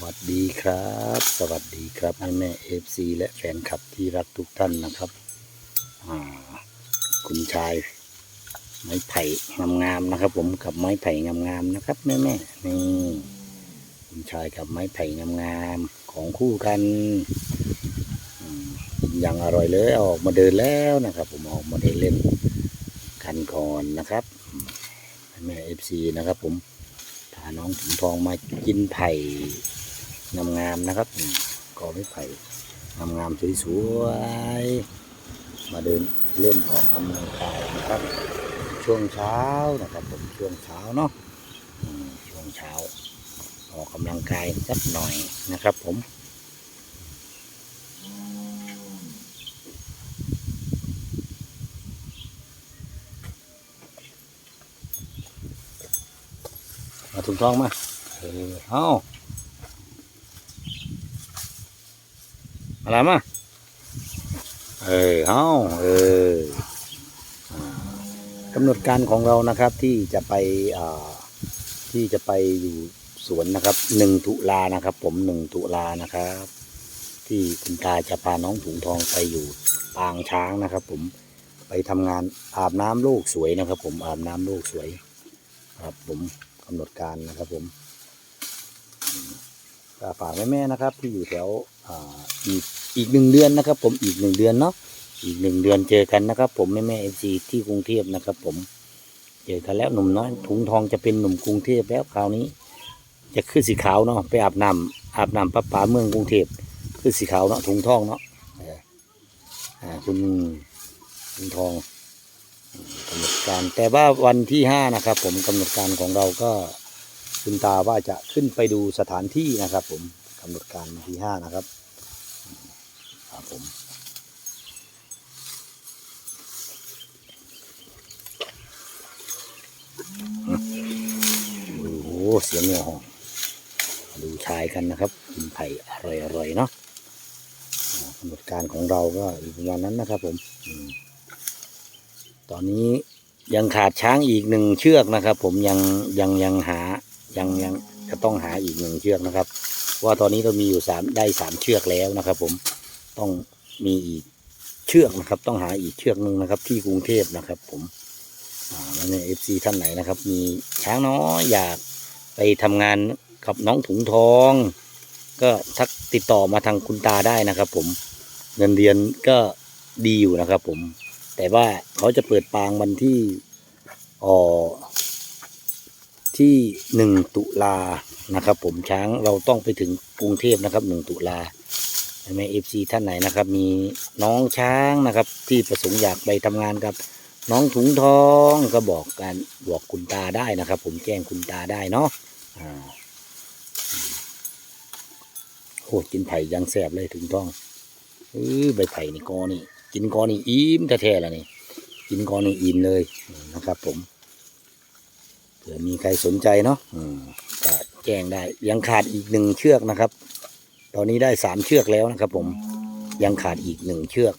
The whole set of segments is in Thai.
วัสดีครับ สวัสดีครับแม่แม่เอฟซีและแฟนคลับที่รักทุกท่านนะครับคุณชาย ไม้ไผ่งามๆนะครับ ผมกับไม้ไผ่งามๆนะครับแม่แม่นี่คุณชายกับไม้ไผ่งามๆของคู่กันย่างอร่อยเลยออกมาเดินแล้วนะครับ ผมออกมาเดินเล่นกันก่อนนะครับแม่เอฟซีนะครับ ผมพาน้องถุงทองมากินไผ่ งามๆนะครับอืมก่อไม้ไผ่งามๆสวยๆมาเดินเล่นออกกำลังกายนะครับ ช่วงเช้านะครับผมช่วงเช้าเนาะช่วงเช้า ออกกำลังกายสักหน่อยนะครับผมมาถุงทองมา เออเอา อะไรมาเออเอาเออกำหนดการของเรานะครับที่จะไปอ่าที่จะไปอยู่สวนนะครับหนึ่งตุลานะครับ ผมหนึ่งตุลานะครับ ที่คุณตาจะพาน้องถุงทองไปอยู่ปางช้างนะครับ ผมไปทำงานอาบน้ำโลกสวยนะครับ ผมอาบน้ำโลกสวย ครับผมกำหนดการนะครับ ผมฝากแม่ๆนะครับ ที่อยู่แถว อีกอีกหนึ่งเดือนนะครับ ผมอีกหนึ่งเดือนเนาะอีกหนึ่งเดือนเจอกันนะครับ ผมแม่แม่เอฟซีที่กรุงเทพนะครับ ผมเจอกันแล้วหนุ่มน้อยถุงทองจะเป็นหนุ่มกรุงเทพแล้วคราวนี้ จะขึ้นสีขาวเนาะไปอาบน้ำอาบน้ำประปาเมืองกรุงเทพขึ้นสีขาวเนาะถุงทองเนาะอ่าคุณถุงทองกำหนดการแต่ว่าวันที่ห้านะครับ ผมกำหนดการของเราก็คุณตาว่าจะขึ้นไปดูสถานที่นะครับ ผม กำหนดการวันที่ห้านะครับครับผมโอ้โหเสียงเงาหองดูชายกันนะครับกินไผ่อร่อยๆเนาะกำหนดการของเราก็อีกประมาณนั้นนะครับผมอมตอนนี้ยังขาดช้างอีกหนึ่งเชือกนะครับ ผมยังยังยังหายังยังจะต้องหาอีกหนึ่งเชือกนะครับ ว่าตอนนี้เรามีอยู่สามได้สามเชือกแล้วนะครับ ผมต้องมีอีกเชือกนะครับ ต้องหาอีกเชือกหนึ่งนะครับ ที่กรุงเทพนะครับ ผมอ่าแล้วเนี่ยเอฟซีท่านไหนนะครับ มีช้างน้อยอยากไปทำงานกับน้องถุงทอง ก็ทักติดต่อมาทางคุณตาได้นะครับ ผมเงินเดือนก็ดีอยู่นะครับ ผม แต่ว่าเขาจะเปิดปางวันที่อ่อ ที่หนึ่งตุลานะครับ ผมช้างเราต้องไปถึงกรุงเทพนะครับหนึ่งตุลาแม่เอฟซีท่านไหนนะครับ มีน้องช้างนะครับ ที่ประสงค์อยากไปทำงานกับ น้องถุงทองก็บอกกันบอกคุณตาได้นะครับ ผมแจ้งคุณตาได้เนาะอ่าโอ้กินไผ่ยังแสบเลยถุงทองเออใบไผ่นี่กอนี่ กินกอนี่อิ่มแท้ๆแล้วนี่ กินกอนี่อิ่มเลยนะครับ ผม เผื่อมีใครสนใจเนาะก็แจ้งได้ ยังขาดอีกหนึ่งเชือกนะครับ ตอนนี้ได้สามเชือกแล้วนะครับ ผมยังขาดอีกหนึ่งเชือก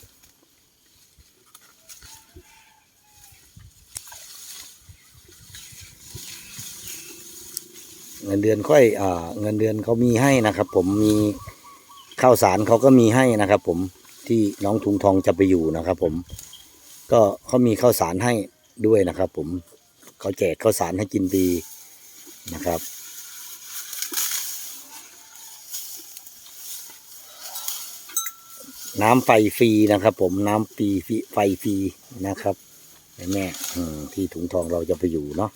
เงินเดือนค่อยอ่าเงินเดือนเขามีให้นะครับ ผมมีข้าวสารเขาก็มีให้นะครับ ผมที่น้องทุงทองจะไปอยู่นะครับ ผม ก็เขามีข้าวสารให้ด้วยนะครับ ผม เขาแจกข้าวสารให้กินดีนะครับ น้ำไฟฟรีนะครับ ผมน้ำฟรีฟีไฟฟรีนะครับแม่แม่ที่ถุงทองเราจะไปอยู่เนาะ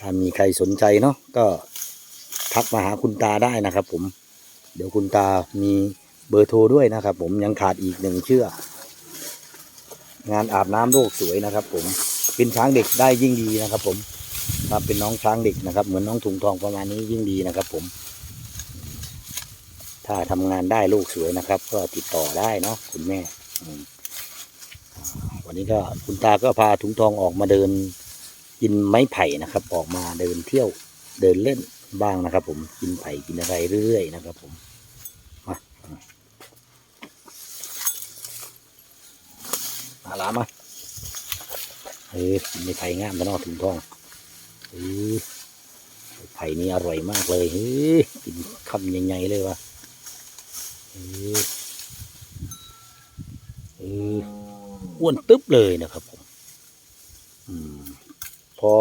ถ้ามีใครสนใจเนาะก็ทักมาหาคุณตาได้นะครับ ผม เดี๋ยวคุณตามีเบอร์โทรด้วยนะครับ ผมยังขาดอีกหนึ่งเชือ งานอาบน้ำโลกสวยนะครับ ผมเป็นช้างเด็กได้ยิ่งดีนะครับ ผมถ้าเป็นน้องช้างเด็กนะครับ เหมือนน้องถุงทองประมาณนี้ยิ่งดีนะครับ ผม ถ้าทำงานได้ลูกสวยนะครับ ก็ติดต่อได้เนาะคุณแม่วันนี้ก็คุณตาก็พาถุงทองออกมาเดินกินไม้ไผ่นะครับ ออกมาเดินเที่ยวเดินเล่นบ้างนะครับ ผมกินไผ่กินอะไรเรื่อยๆนะครับ ผมมา มาลามาเฮ้ยไม้ไผ่งามตะนอถุงทองเออไผ่นี้อร่อยมากเลยเฮ้ยกินคำใหญ่ๆเลยวะเออเอออ้วนตึ๊บเลยนะครับผมอืมพอ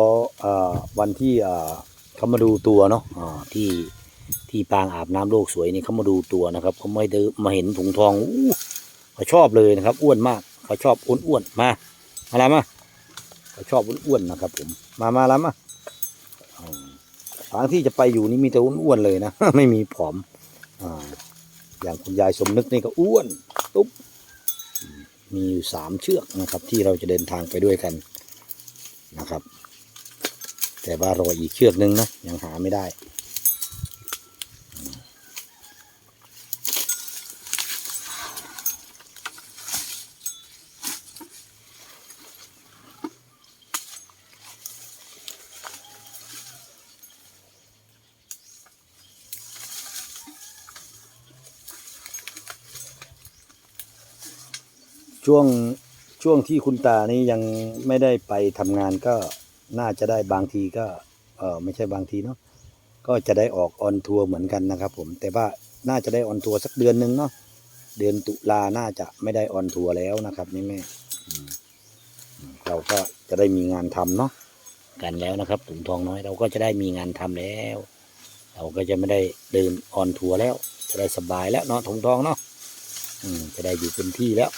อ่าวันที่อ่าเขามาดูตัวเนาะอ่าที่ที่ปางอาบน้ำโลกสวยนี่เขามาดูตัวนะครับเขาไม่ได้มาเห็นถุงทองอู้เขาชอบเลยนะครับ อ้วนมาก เขาชอบอ้วนๆมามาแล้วมาเขาชอบอ้วนๆนะครับ ผม มามาแล้วมาทางที่จะไปอยู่นี่มีแต่อ้วนๆเลยนะ ไม่มีผอมออย่างคุณยายสมนึกนี่ก็อ้วนตุ๊บมมีอยู่สามเชือกนะครับ ที่เราจะเดินทางไปด้วยกันนะครับ แต่ว่ารออีกเชือกนึงนะยังหาไม่ได้ ช่วงช่วงที่คุณตานี่ยังไม่ได้ไปทำงานก็น่าจะได้บางทีก็เออไม่ใช่บางทีเนาะก็จะได้ออกออนทัวร์เหมือนกันนะครับ ผม แต่ว่าน่าจะได้ออนทัวร์สักเดือนหนึ่งเนาะเดือนตุลาน่าจะไม่ได้ออนทัวร์แล้วนะครับนี่แม่เราก็จะได้มีงานทำเนาะกันแล้วนะครับถุงทองน้อยเราก็จะได้มีงานทำแล้ว เราก็จะไม่ได้เดินออนทัวร์แล้ว จะได้สบายแล้วเนาะถุงทองเนาะจะได้อยู่เป็นที่แล้ว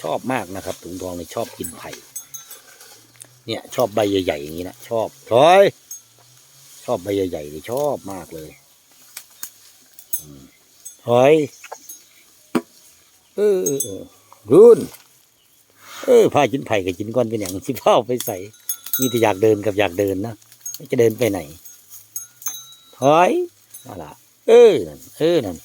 ชอบมากนะครับถุงทองเนี่ยชอบกินไผ่ เนี่ยชอบใบใหญ่ๆอย่างนี้นะชอบถอยชอบใบใหญ่ๆเลยชอบมากเลยถอยเออรุ่นเออพากินไผ่กับกินก้อนเป็นอย่างที่พ่อไปใส่มีแต่อยากเดินกับอยากเดินนะจะเดินไปไหนถอย นั่นละเออนั่นเออนั่น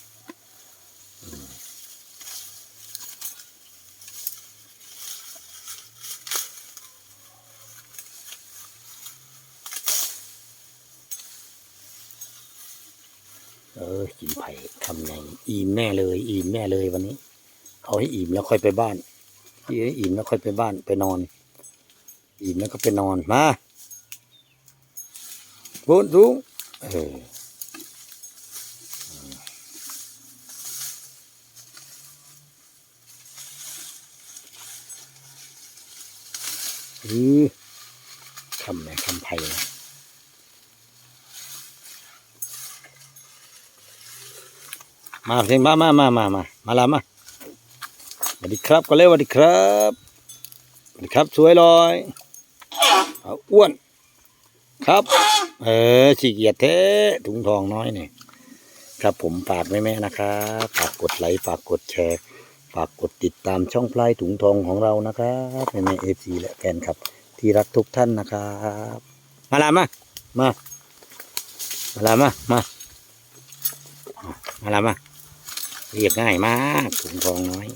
เออกินไผ่ทำไงอิ่มแน่เลย อิ่มแน่เลยวันนี้เอาให้อิ่มแล้วค่อยไปบ้านที่ให้อิ่มแล้วค่อยไปบ้านไปนอน อิ่มแล้วก็ไปนอนมาบนสูงเออ อือคำไหนคำไผ่นะมาสิมามามามามามาละมาสวัสดีครับก็เร็วสวัสดีครับสวัสดีครับสวยลอยเอาอ้วน ครับ เออขี้เกียจแท้ถุงทองน้อยเนี่ยครับผมฝากแม่ๆนะครับฝากกดไลค์ฝากกดแชร์ ฝากกดติดตามช่องพลายถุงทองของเรานะครับในเอฟซีและแฟนคลับ ที่รักทุกท่านนะครับ มาลามา มา มาลามา มา มาลามา เรียกง่ายมากถุงทองน้อย